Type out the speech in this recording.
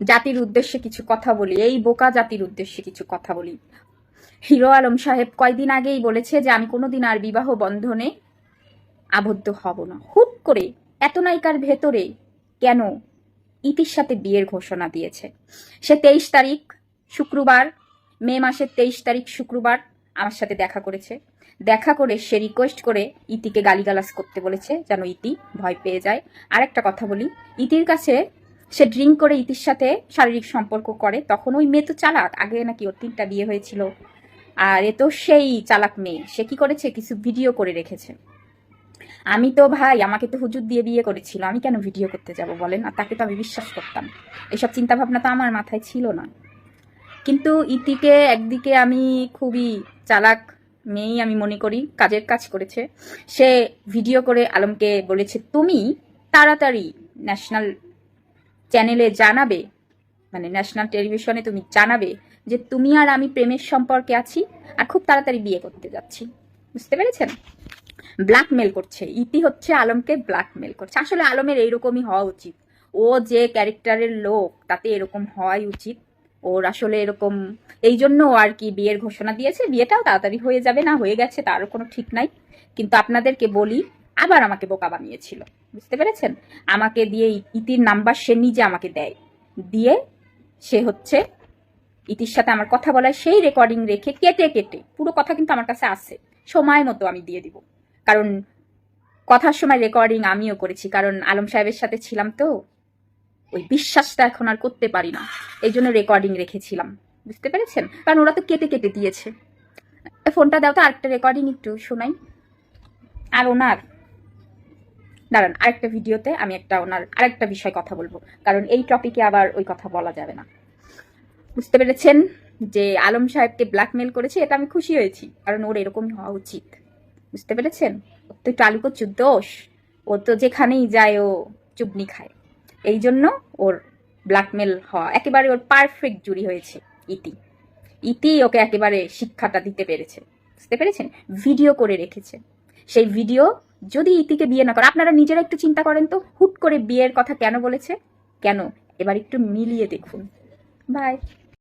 জাতির উদ্দেশ্যে কিছু কথা বলি, এই বোকা জাতির উদ্দেশ্যে কিছু কথা বলি। হিরো আলম সাহেব কয়দিন আগেই বলেছে যে, আমি কোনোদিন আর বিবাহ বন্ধনে আবদ্ধ হব না। হুট করে এত নায়িকার ভেতরে কেন ইতির সাথে বিয়ের ঘোষণা দিয়েছে? সে তেইশ তারিখ শুক্রবার, মে মাসের তেইশ তারিখ শুক্রবার আমার সাথে দেখা করেছে। দেখা করে সে রিকোয়েস্ট করে ইতিকে গালিগালাজ করতে বলেছে যেন ইতি ভয় পেয়ে যায়। আর একটা কথা বলি, ইতির কাছে সে ড্রিঙ্ক করে ইতির সাথে শারীরিক সম্পর্ক করে, তখন ওই মেয়ে তো চালাক। আগে নাকি ওর তিনটা বিয়ে হয়েছিল। আর এ তো সেই চালাক মেয়ে। সে কি করেছে? কিছু ভিডিও করে রেখেছে। আমি তো ভাই, আমাকে তো হুজুর দিয়ে বিয়ে করেছিল। আমি কেন ভিডিও করতে যাব বলেন? আর তাকে তো আমি বিশ্বাস করতাম। এসব চিন্তা ভাবনা তো আমার মাথায় ছিল না। কিন্তু ইতিকে একদিকে আমি খুবই চালাক মেয়েই আমি মনে করি, কাজের কাজ করেছে। সে ভিডিও করে আলমকে বলেছে, তুমি তাড়াতাড়ি ন্যাশনাল চ্যানেলে জানাবে মানে ন্যাশনাল টেলিভিশনে তুমি জানাবে যে তুমি আর আমি প্রেমের সম্পর্কে আছি আর খুব তাড়াতাড়ি বিয়ে করতে যাচ্ছি। বুঝতে পেরেছেন? ব্ল্যাকমেল করছে। ইতি হচ্ছে আলমকে ব্ল্যাকমেল করছে। আসলে আলমের এইরকমই হওয়া উচিত। ও যে ক্যারেক্টারের লোক, তাতে এরকম হওয়াই উচিত। ওর আসলে এরকম এই জন্য আর কি বিয়ের ঘোষণা দিয়েছে। বিয়েটাও তাড়াতাড়ি হয়ে যাবে না, হয়ে গেছে, তারও কোনো ঠিক নাই। কিন্তু আপনাদেরকে বলি আবার আমাকে বোকা বানিয়েছিল। বুঝতে পেরেছেন? আমাকে দিয়ে ইতির নাম্বার সে নিজে আমাকে দেয়। দিয়ে সে হচ্ছে ইতির সাথে আমার কথা বলায় সেই রেকর্ডিং রেখে কেটে কেটে, পুরো কথা কিন্তু আমার কাছে আছে। সময় মতো আমি দিয়ে দিব। কারণ কথার সময় রেকর্ডিং আমিও করেছি। কারণ আলম সাহেবের সাথে ছিলাম তো। ওই বিশ্বাসটা এখন আর করতে পারি না। এই জন্য রেকর্ডিং রেখেছিলাম। বুঝতে পেরেছেন? কারণ ওরা তো কেটে কেটে দিয়েছে। ফোনটা দাও তো আরেকটা রেকর্ডিং একটু শোনাই। আর ওনার? দাঁড়ান, আরেকটা ভিডিওতে আমি একটা ওনার আরেকটা বিষয় কথা বলব। কারণ এই টপিকে আবার ওই কথা বলা যাবে না। বুঝতে পেরেছেন যে আলম সাহেবকে ব্ল্যাকমেল করেছে? এটা আমি খুশি হয়েছি, কারণ ওর এরকমই হওয়া উচিত। বুঝতে পেরেছেন? ওর তো একটু আলু কচুর দোষ ও তো যেখানেই যায়, ও চুবনি খায়। এই জন্য ওর ব্ল্যাকমেল হওয়া একেবারে ওর পারফেক্ট জুড়ি হয়েছে, ইতি। ইতি ওকে একেবারে শিক্ষাটা দিতে পেরেছে। বুঝতে পেরেছেন? ভিডিও করে রেখেছে। সেই ভিডিও যদি ইতিকে বিয়ে না করে, আপনারা নিজেরা একটু চিন্তা করেন তো, হুট করে বিয়ের কথা কেন বলেছে? কেন? এবার একটু মিলিয়ে দেখুন। বাই